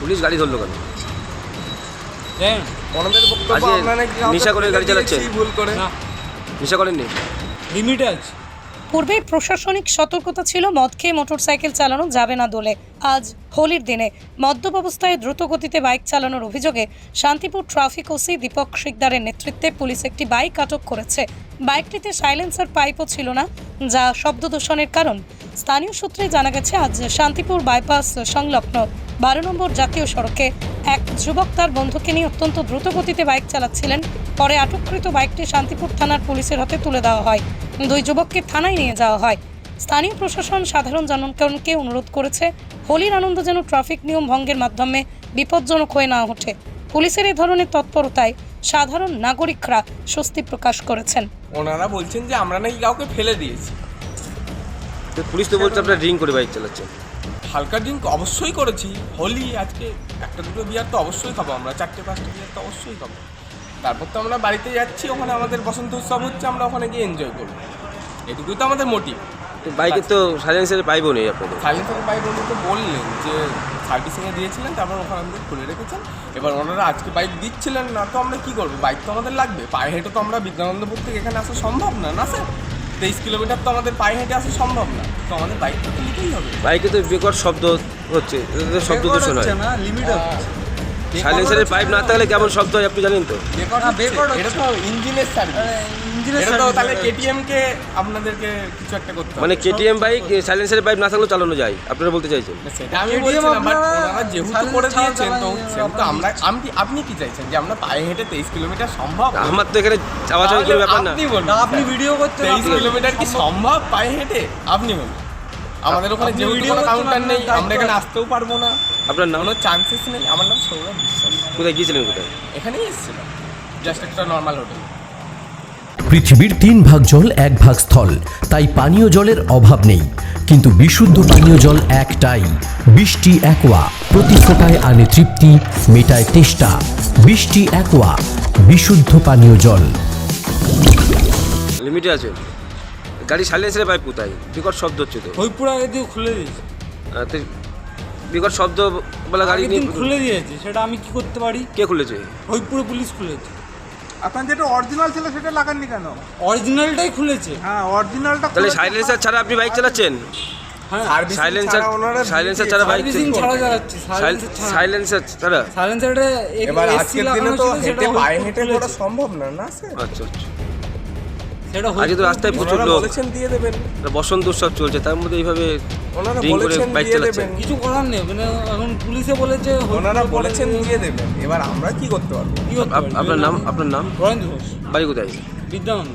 Police গাড়ি ধরলো কেন? হ্যাঁ। বক্তব্য আজকে আপনারা কি কাউকে করে গাড়ি চালাচ্ছেন? দিয়েছি ভুল করে। না। নেশা করেননি? লিমিটে আছে। পূর্বে প্রশাসনিক সতর্কতা ছিল মদ খেয়ে মোটরসাইকেল চালানো যাবে না দোলে। আজ হোলির দিনে মদ্যপ অবস্থায় দ্রুত গতিতে বাইক চালানোর অভিযোগে শান্তিপুর ট্রাফিক ওসি দীপক শিকদারের নেতৃত্বে পুলিশ একটি বাইক আটক করেছে। বাইকটিতে সাইলেন্সার পাইপও ছিল না যা শব্দ দূষণের কারণ। স্থানীয় সূত্রে জানা গেছে আজ শান্তিপুর বাইপাস সংলগ্ন বারো নম্বর জাতীয় সড়কে এক যুবক তার বন্ধুকে নিয়ে অত্যন্ত দ্রুত গতিতে বাইক চালাচ্ছিলেন। পরে আটককৃত বাইকটি শান্তিপুর থানার পুলিশের হাতে তুলে দেওয়া হয়। দুই যুবককে থানায় নিয়ে যাওয়া হয়। স্থানীয় প্রশাসন সাধারণ জনগণকে অনুরোধ করেছে হোলির আনন্দ যেন ট্রাফিক নিয়ম ভঙ্গের মাধ্যমে বিপজ্জনক হয়ে না ওঠে। পুলিশের এই ধরনের তৎপরতায় সাধারণ নাগরিকরা স্বস্তি প্রকাশ করেছেন। ওনারা বলছেন যে আমরা নাকি কাউকে ফেলে দিয়েছি। পুলিশ তো বলছে আপনারা ড্রিঙ্ক করে বাইক চালাচ্ছেন। হালকা ড্রিঙ্ক অবশ্যই করেছি। হোলি আজকে একটা দুটো বিয়ার তো অবশ্যই খাব আমরা চারটে পাঁচটা বিয়ার তো অবশ্যই খাব। তারপর তো আমরা বাড়িতে যাচ্ছি ওখানে আমাদের বসন্ত উৎসব হচ্ছে আমরা ওখানে গিয়ে এনজয় করব। এটুকুই তো আমাদের মোটিভ তো বাইকের তো সাইলেন্সারের পাইপও নেই আপনাদের? সাইলেন্সার বাইক উনি তো বললেন যে সার্ভিসিংয়ে দিয়েছিলেন তারপর ওখানে আমাদের খুলে রেখেছেন। এবার ওনারা আজকে বাইক দিচ্ছিলেন না তো আমরা কি করব? বাইক তো আমাদের লাগবে। পায়ে হেঁটে তো আমরা বিদ্যানন্দপুর থেকে এখানে আসা সম্ভব না না স্যার? তেইশ কিলোমিটার তো আমাদের পায়ে হেঁটে আসা সম্ভব না। তো আমাদের বাইক তো নিতেই হবে। বাইকে তো বেকর শব্দ হচ্ছে এতে তো শব্দ দূষণ হয়। না লিমিট সাইলেন্সারের পাইপ না থাকলে কেমন শব্দ হয় আপনি জানেন তো। বেকার না, হচ্ছে। বেকার এটা তো ইঞ্জিনের সার্ভিস এটা তো তাহলে কেটিএম কে আপনাদেরকে কিছু একটা করতে হবে। মানে কেটিএম বাইক সাইলেন্সারের পাইপ না থাকলেও চালানো যায়। আপনারা বলতে চাইছেন? সেটা আমি বলছিলাম বাট ওনারা যেহেতু করে দিয়েছেন তো সেহেতু আমরা আমি আপনি কি চাইছেন যে আমরা পায়ে হেঁটে তেইশ কিলোমিটার সম্ভব? আমার তো এখানে চাওয়া চাওয়া কোনো ব্যাপার না। আপনি ভিডিও করতে তেইশ কিলোমিটার কি সম্ভব? পায়ে হেঁটে? আপনি বলুন। আমাদের ওখানে কোনো কাউন্টার নেই আমরা এখানে আসতেও পারব না। আপনার নাম? কোনো চান্সেস নেই। আমার নাম সৌরভ বিশ্বাস। কোথায় গিয়েছিলেন কোথায়? এখানেই এসেছিলাম। জাস্ট একটা নর্মাল হোটেল পৃথিবীর তিন ভাগ জল এক ভাগ স্থল। তাই পানীয় জলের অভাব নেই। কিন্তু বিশুদ্ধ পানীয় জল একটাই। বৃষ্টি একোয়া। প্রতি ফোটায় আনে তৃপ্তি মেটায় তেষ্টা। বৃষ্টি একোয়া। বিশুদ্ধ পানীয় জল। লিমিটে আছে। গাড়ি সাইলেন্সারের পাইপ কোথায়? বিকট শব্দ হচ্ছে তো। হইপুর আগে দিয়ে খুলে দিয়েছে। আহ, বিকট শব্দ বলা গাড়ি আগের নিয়ে দিন খুলে দিয়েছে সেটা আমি কি করতে পারি? কে খুলেছে? হইপুরে পুলিশ খুলেছে। আপনার যেটা অরিজিনাল ছিল সেটা লাগাননি কেন? অরিজিনালটাই খুলেছে। হ্যাঁ অরিজিনালটা তাহলে সাইলেন্সার ছাড়া আপনি বাইক চালাচ্ছেন? হ্যাঁ সাইলেন্সার সাইলেন্সার ছাড়া বাইক ছাড়া চালাচ্ছি সাইলেন্সার ছাড়া। সাইলেন্সারটা এবার আজকের দিনে তো হেঁটে পায়ে হেঁটে সম্ভব না না আচ্ছা আচ্ছা। সেটা আজকে তো রাস্তায় প্রচুর লোক। বলেছেন দিয়ে দেবেন। বসন্ত উৎসব চলছে তার মধ্যে এইভাবে ওনারা বলেছেন দিয়ে দেবেন। কিছু করার নেই মানে এখন পুলিশে বলেছে ওনারা বলেছেন দিয়ে দেবেন। এবার আমরা কি করতে পারব? আপনার নাম আপনার নাম? বাড়ি কোথায়? বিদ্যানন্দ।